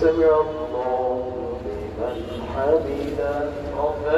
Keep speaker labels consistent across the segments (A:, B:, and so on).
A: سمع الله لمن حمده ربنا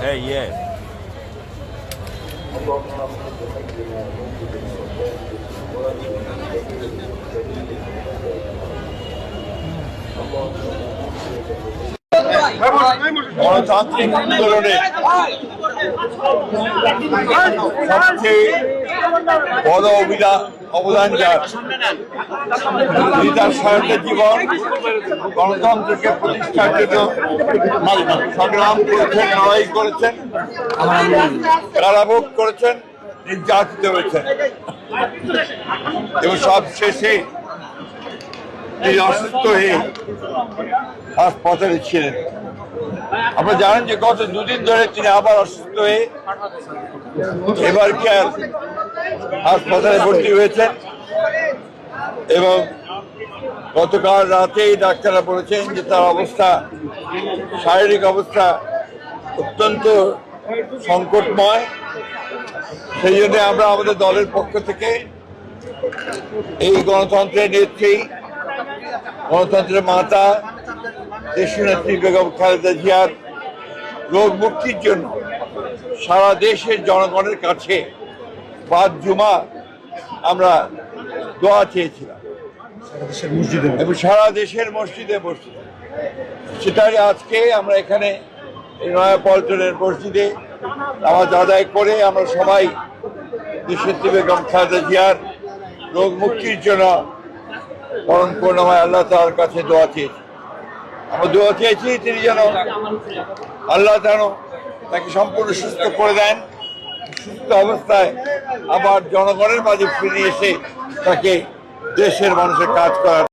B: Hey, yeah. Thank you. গণতান্ত্রিক আন্দোলনে সবচেয়ে বড় অভিলা- অবদান তার জীবন, গণতন্ত্রকে প্রতিষ্ঠার জন্য সংগ্রাম করেছেন, লড়াই করেছেন, কারাভোগ করেছেন, নির্যাতিত হয়েছেন। এবং সব শেষে তিনি অসুস্থ হয়ে ছিলেন। আপনারা জানেন যে গত দুদিন ধরে তিনি আবার অসুস্থ হয়ে এবার কেয়ার হাসপাতালে ভর্তি হয়েছেন এবং গতকাল রাতেই ডাক্তাররা বলেছেন যে তার অবস্থা, শারীরিক অবস্থা অত্যন্ত সংকটময়। সেই জন্য আমরা আমাদের দলের পক্ষ থেকে এই গণতন্ত্রের নেত্রী, গণতন্ত্রের মাতা দেশনেত্রী বেগম খালেদা জিয়ার রোগ মুক্তির জন্য সারা দেশের জনগণের কাছে বাদ জুমা আমরা দোয়া চেয়েছিলাম। এবং সারা দেশের মসজিদে মসজিদে সেটাই আজকে আমরা এখানে নয়াপল্টনের মসজিদে নামাজ আদায় করে আমরা সবাই দেশনেত্রী বেগম খালেদা জিয়ার রোগ মুক্তির জন্য পরম করুণাময় আল্লাহ তার কাছে দোয়া চেয়েছি। আমরা দোয়া চেয়েছি তিনি যেন আল্লাহ যেন তাকে সম্পূর্ণ সুস্থ করে দেন, সুস্থ অবস্থায় আবার জনগণের মাঝে ফিরে এসে তাকে দেশের মানুষের কাজ করার